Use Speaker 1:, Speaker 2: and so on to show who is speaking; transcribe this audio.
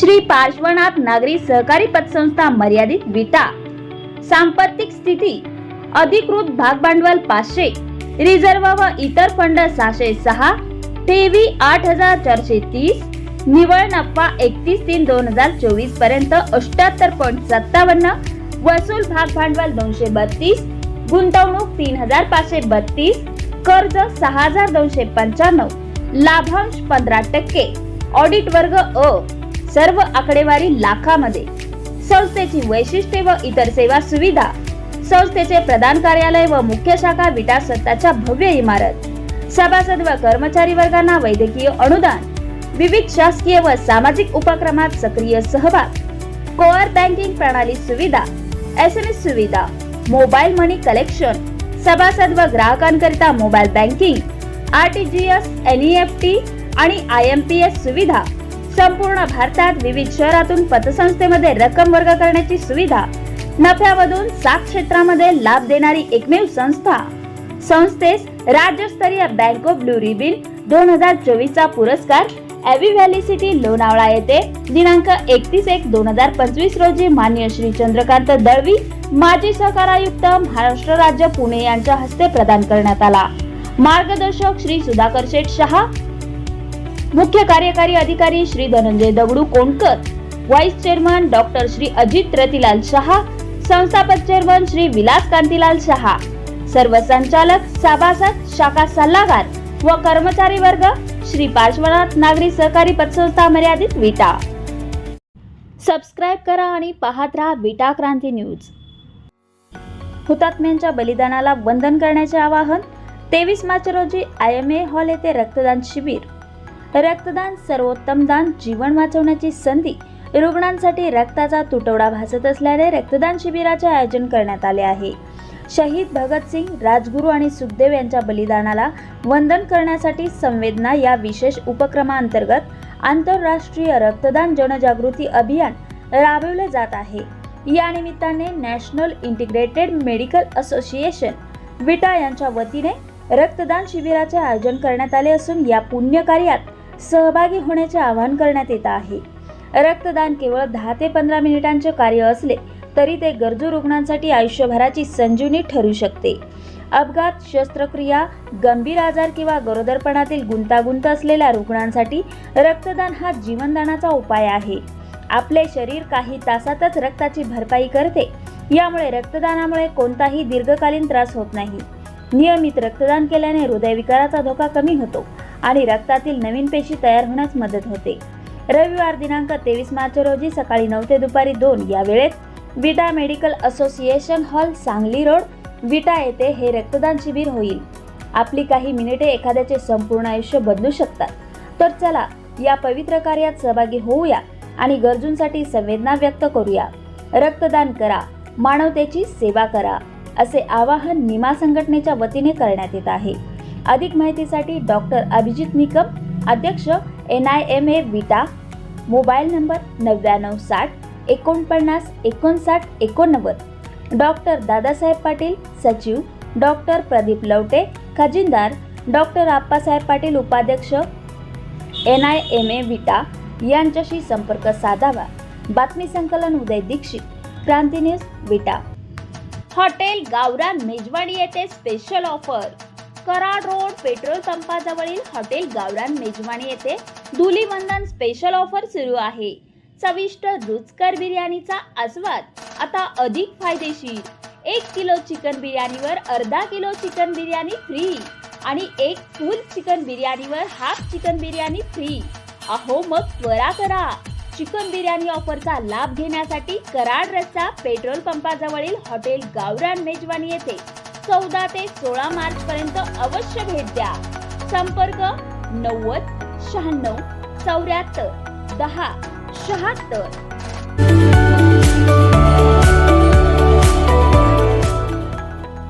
Speaker 1: श्री पार्श्वनाथ नागरी सहकारी पतसंस्था मर्यादित विटा. सांपत्तिक स्थिती अधिकृत भागभांडवल पाचशे रिझर्व व इतर फंड सहाशे सहा ठेवी आठ हजार चारशे तीस निवळ नफा एकतीस तीन दोन हजार चोवीसपर्यंत अठ्याहत्तर पॉईंट सत्तावन्न वसूल भाग भांडवल दोनशे बत्तीस गुंतवणूक तीन हजार पाचशे बत्तीस कर्ज सहा हजार दोनशे पंच्याण्णव लाभांश पंधरा टक्के ऑडिट वर्ग अ. सर्व आकडेवारी लाखामध्ये. संस्थेची वैशिष्ट्ये व इतर सेवा सुविधा. संस्थेचे प्रधान कार्यालय व मुख्य शाखा विटा सत्ताच्या भव्य इमारत. सभासद व कर्मचारी वर्गांना वैद्यकीय अनुदान. विविध शासकीय व सामाजिक उपक्रमात सक्रिय सहभाग. कोअर बँकिंग प्रणाली सुविधा. एस एम एस सुविधा. Mobile money collection. सभासद व ग्राहकांकरिता mobile banking. R T G S N E F T आणि आय एम पी एस सुविधा. संपूर्ण भारतात विविध शहरातून पतसंस्थेमध्ये रक्कम वर्ग करण्याची सुविधा नफ्यामधून सात क्षेत्रामध्ये लाभ देणारी एकमेव संस्था. संस्थेस राज्यस्तरीय बँक ऑफ ब्लू रिबिन दोन हजार चोवीस चा पुरस्कार एव्ही व्हॅली सिटी लोणावळा येथे दिनांक एकतीस एक दोन हजार पंचवीस रोजी मान्य श्री चंद्रकांत दळवी माजी सहकार आयुक्त महाराष्ट्र राज्य पुणे यांच्या हस्ते प्रदान करण्यात आला. मार्गदर्शक श्री सुधाकर शेठ शहा मुख्य कार्यकारी अधिकारी Shri Dhananjay Dagdu Konkar vice chairman doctor Shri Ajit Ratilal Shah संस्थापक चेअरमन श्री विलास कांतीलाल शहा सर्व संचालक सभासद शाखा सल्लागार व कर्मचारी वर्ग श्री पार्श्वनाथ नागरी सहकारी पतसंस्था मर्यादित विटा. सबस्क्राईब करा आणि पाहत राहा विटा क्रांती न्यूज. हुतात्म्यांच्या बलिदानाला वंदन करण्याचे आवाहन तेवीस मार्च रोजी आय एम ए हॉल येथे रक्तदान शिबिर. रक्तदान सर्वोत्तम दान जीवन वाचवण्याची संधी रुग्णांसाठी रक्ताचा तुटवडा भासत असल्याने रक्तदान शिबिराचे आयोजन करण्यात आले आहे. शहीद भगतसिंग राजगुरू आणि सुखदेव यांच्या बलिदानाला वंदन करण्यासाठी संवेदना या विशेष उपक्रमाअंतर्गत आंतरराष्ट्रीय रक्तदान जनजागृती अभियान राबवले जात आहे. या निमित्ताने national integrated medical association Vita यांच्या वतीने रक्तदान शिबिराचे आयोजन करण्यात आले असून या पुण्यकार्यात सहभागी होण्याचे आवाहन करण्यात येत आहे. रक्तदान केवळ दहा ते पंधरा मिनिटांचे कार्य असले तरी ते गरजू रुग्णांसाठी आयुष्यभराची संजीवनी ठरू शकते. अपघात शस्त्रक्रिया गंभीर आजार किंवा गरोदरपणातील गुंतागुंत असलेल्या रुग्णांसाठी रक्तदान हा जीवनदानाचा उपाय आहे. आपले शरीर काही तासातच रक्ताची भरपाई करते. यामुळे रक्तदानामुळे कोणताही दीर्घकालीन त्रास होत नाही. नियमित रक्तदान केल्याने हृदयविकाराचा धोका कमी होतो. आणि रक्तातील नवीन पेशी तयार होण्यास मदत होते. रविवार दिनांक तेवीस मार्च रोजी सकाळी नऊ ते दुपारी दोन या वेळेत Vita medical association hall Sangli road Vita येथे हे रक्तदान शिबिर होईल. आपली काही मिनिटे एखाद्याचे संपूर्ण आयुष्य बदलू शकतात. तर चला या पवित्र कार्यात सहभागी होऊया आणि गरजूंसाठी संवेदना व्यक्त करूया. रक्तदान करा मानवतेची सेवा करा असे आवाहन निमा संघटनेच्या वतीने करण्यात येत आहे. अधिक माहितीसाठी डॉक्टर अभिजित निकम अध्यक्ष N I M A Vita mobile number नव्याण्णव साठ एकोणपन्नास एकोणसाठ एकोणनव्वद. डॉक्टर दादासाहेब पाटील सचिव. डॉक्टर प्रदीप लवटे खजिनदार. डॉक्टर आप्पासाहेब पाटील उपाध्यक्ष. N I M A Vita यांच्याशी संपर्क साधावा. बातमी संकलन उदय दीक्षित क्रांती न्यूज विटा. हॉटेल गावरान मेजवानी येथे special offer Karad road petrol पंपाजवळील hotel Gavran Mejwani येथे धुलीवंदन स्पेशल ऑफर सुरू आहे. चविष्ट रुचकर बिर्याणीचा आस्वाद आता अधिक फायदेशीर. एक किलो चिकन बिर्याणीवर अर्धा किलो चिकन बिर्याणी फ्री आणि एक फुल चिकन बिर्याणीवर हाफ चिकन बिर्याणी फ्री अहो मग त्वरा करा. चिकन बिर्याणी ऑफरचा लाभ घेण्यासाठी कराड रस्ता पेट्रोल पंपाजवळील हॉटेल गावरान मेजवानी येथे चौदा ते सोळा मार्च पर्यंत अवश्य भेट द्या. संपर्क नव्वद शहाण्णव चौऱ्याहत्तर दहा शहात्तर.